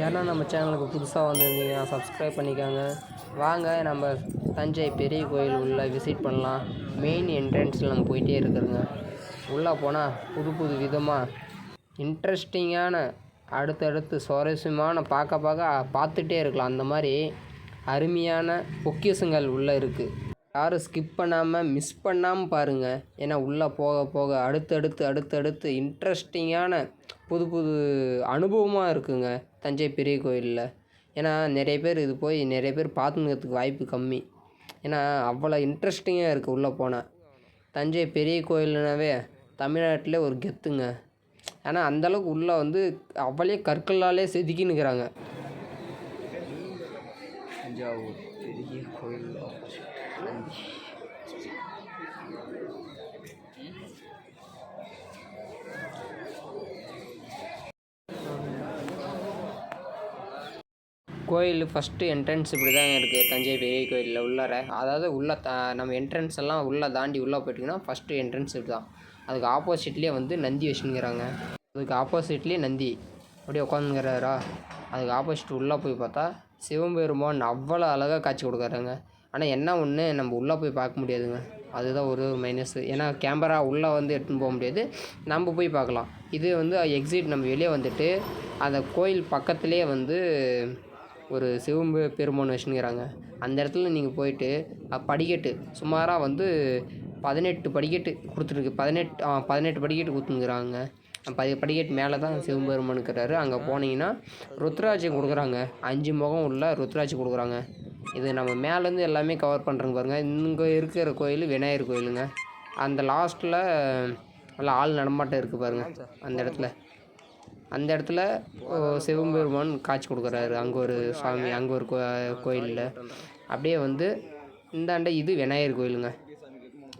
யாருன்னா நம்ம சேனலுக்கு புதுசாக வந்திருந்தீங்கன்னா சப்ஸ்கிரைப் பண்ணிக்கோங்க. வாங்க நம்ம தஞ்சை பெரிய கோயில் உள்ளே விசிட் பண்ணலாம். மெயின் என்ட்ரன்ஸில் நம்ம போயிட்டே இருக்கிறோங்க. உள்ளே போனால் புது புது விதமாக இன்ட்ரெஸ்டிங்கான அடுத்தடுத்து சுவாரஸ்யமான பார்க்க பார்க்க பார்த்துட்டே இருக்கலாம். அந்த மாதிரி அருமையான பொக்கிஷங்கள் உள்ளே இருக்குது யாரும் ஸ்கிப் பண்ணாமல் மிஸ் பண்ணாமல் பாருங்கள் ஏன்னா உள்ளே போக போக அடுத்தடுத்து அடுத்தடுத்து இன்ட்ரெஸ்டிங்கான புது புது அனுபவமாக இருக்குங்க தஞ்சை பெரிய கோயிலில். ஏன்னா நிறைய பேர் இது போய் நிறைய பேர் பார்த்துக்கிறதுக்கு வாய்ப்பு கம்மி. ஏன்னா அவ்வளோ இன்ட்ரெஸ்டிங்காக இருக்குது உள்ளே போனால் தஞ்சை பெரிய கோயில்னாவே தமிழ்நாட்டிலே ஒரு கெத்துங்க. ஏன்னா அந்தளவுக்கு உள்ளே வந்து அவ்வளே கற்களாலே செதுக்கின்னுக்கிறாங்க. தஞ்சாவூர் பெரிய கோயில். கோயில் ஃபஸ்ட்டு என்ட்ரன்ஸ் இப்படி தான் இருக்குது தஞ்சை பெரிய கோயிலில் உள்ளார. அதாவது உள்ளே த நம்ம என்ட்ரன்ஸ் எல்லாம் உள்ளே தாண்டி உள்ளே போயிட்டிங்கன்னா ஃபஸ்ட்டு என்ட்ரன்ஸ் இப்படி தான் அதுக்கு ஆப்போசிட்லேயே வந்து நந்தி வச்சுங்கிறாங்க அதுக்கு ஆப்போசிட்லேயே நந்தி. அப்படியே உட்காந்துங்கிறாரா அதுக்கு ஆப்போசிட் உள்ளே போய் பார்த்தா சிவபெருமான் அவ்வளோ அழகாக காட்சி கொடுக்குறாங்க ஆனால் என்ன ஒன்று நம்ம உள்ளே போய் பார்க்க முடியாதுங்க. அதுதான் ஒரு ஒரு மைனஸ் ஏன்னா கேமரா உள்ளே வந்து எடுத்துன்னு போக முடியாது. நம்ம போய் பார்க்கலாம். இது வந்து எக்ஸிட் நம்ம வெளியே வந்துட்டு அந்த கோயில் பக்கத்துலேயே வந்து ஒரு சிவம்பு பெருமான் வச்சுனுக்கிறாங்க அந்த இடத்துல நீங்கள் போயிட்டு படிக்கட்டு. சுமாராக வந்து பதினெட்டு படிக்கட்டு கொடுத்துருக்கு. பதினெட்டு ஆ பதினெட்டு படிக்கட்டு கொடுத்துருக்குறாங்க பதி படிக்கட்டு மேலே தான் சிவபெருமான் இருக்கிறாரு அங்கே போனீங்கன்னா ருத்ராட்சம் கொடுக்குறாங்க. அஞ்சு முகம் உள்ள ருத்ராட்சி கொடுக்குறாங்க. இது நம்ம மேலேருந்து எல்லாமே கவர் பண்ணுறோங்க பாருங்கள் இங்கே இருக்கிற கோயில் விநாயகர் கோயிலுங்க. அந்த லாஸ்ட்டில் நல்லா ஆள் நடமாட்டம் இருக்குது பாருங்கள் அந்த இடத்துல. அந்த இடத்துல சிவபெருமான் காட்சி கொடுக்குறாரு. அங்கே ஒரு சாமி அங்கே ஒரு கோ கோயிலில். அப்படியே வந்து இந்தாண்ட இது விநாயகர் கோயிலுங்க.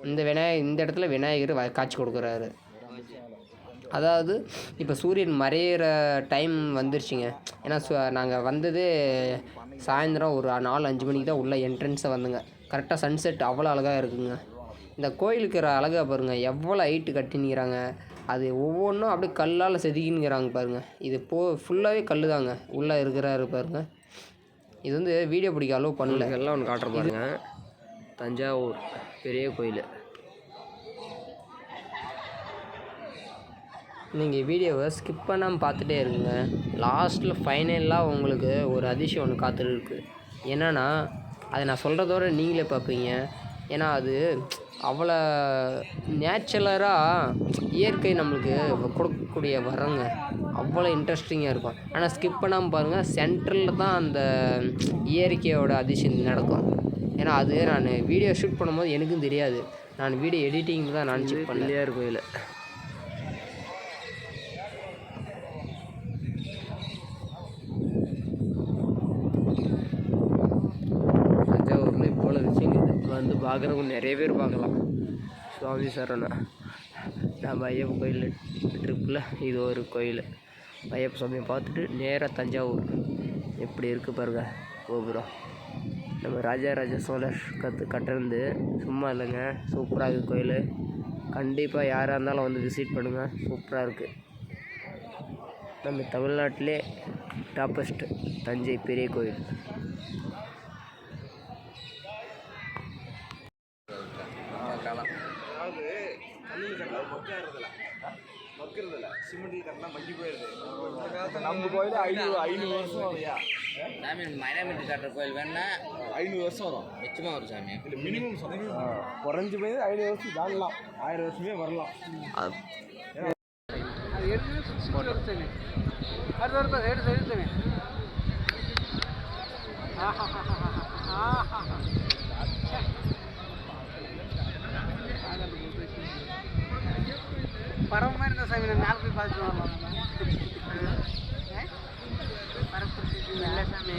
இந்த விநாயகர் இந்த இடத்துல விநாயகர் வ- காட்சி கொடுக்குறாரு. அதாவது இப்போ சூரியன் மறையிற டைம் வந்துருச்சுங்க. ஏன்னா நாங்கள் வந்ததே சாயந்தரம் ஒரு நாலு அஞ்சு மணிக்கு தான் உள்ள என்ட்ரன்ஸை வந்துங்க. கரெக்டாக சன்செட் அவ்வளோ அழகாக இருக்குங்க. இந்த கோயிலுக்கு அழகாக பாருங்கள் எவ்வளோ ஹைட்டு கட்டினுங்கிறாங்க. அது ஒவ்வொன்றும் அப்படியே கல்லால் செதுக்கினுங்கிறாங்க பாருங்க. இது போ ஃபுல்லாகவே கல் தாங்க உள்ளே இருக்கிறாரு பாருங்க. இது வந்து வீடியோ பிடிக்க அலோவ் பண்ணல. எல்லாம் ஒன்று காட்டுற பாருங்க. தஞ்சாவூர் பெரிய கோயில். நீங்கள் வீடியோவை ஸ்கிப் பண்ணாமல் பார்த்துட்டே இருங்க. லாஸ்ட்டில் ஃபைனலாக உங்களுக்கு ஒரு அதிசயம் ஒன்று காத்துட்டு இருக்குது என்னன்னா அதை நான் சொல்கிறதோட நீங்களே பார்ப்பீங்க. ஏன்னா அது அவ்வளோ நேச்சுரலாக இயற்கை நம்மளுக்கு கொடுக்கக்கூடிய வரங்க. அவ்வளோ இன்ட்ரெஸ்டிங்காக இருக்கும். ஆனால் ஸ்கிப் பண்ணாமல் பாருங்கள் சென்டரில் தான் அந்த இயற்கையோட அதிசயம் நடக்கும். ஏன்னா அது நான் வீடியோ ஷூட் பண்ணும்போது எனக்கும் தெரியாது. நான் வீடியோ எடிட்டிங் தான் நான் செக் பண்ணேன். பிள்ளையார் கோயில் பார்க்குறவங்க நிறைய பேர் பார்க்கலாம். சுவாமி சரணா. நம்ம ஐயப்ப கோயில் ட்ரிப்பில் இது ஒரு கோயில். ஐயப்ப சுவாமியை பார்த்துட்டு நேராக தஞ்சாவூர். எப்படி இருக்குது பாருங்க கோபுரம். நம்ம ராஜராஜ சோழர் கற்று கட்டிருந்து சும்மா இல்லைங்க சூப்பராக இருக்குது கோயில். கண்டிப்பாக யாராக இருந்தாலும் வந்து விசிட் பண்ணுங்கள் சூப்பராக இருக்குது நம்ம தமிழ்நாட்டிலே டாப்பஸ்ட் தஞ்சை பெரிய கோயில் அதாவது கல்லில் கட்டினா மக்காகிறதுல மக்கிறதுல. சிமெண்ட்டில் கட்டினா மக்கி போயிடுது. நம்ம கோயில் ஐநூறு ஐநூறு வருஷம் ஆகுயா சாமி மைனாமிட்டி காட்டுற கோயில் வேணா ஐநூறு வருஷம் வரும். நிச்சயமா வரும் சாமி. இல்லை மினிமம் சொன்னீங்க குறைஞ்சு போய் ஐநூறு வருஷம் தாண்டலாம். ஆயிரம் வருஷமே வரலாம். பரவமாக இருந்த சாமி நான் மேலே போய் பார்த்துட்டு வரலாம் நல்ல சாமி.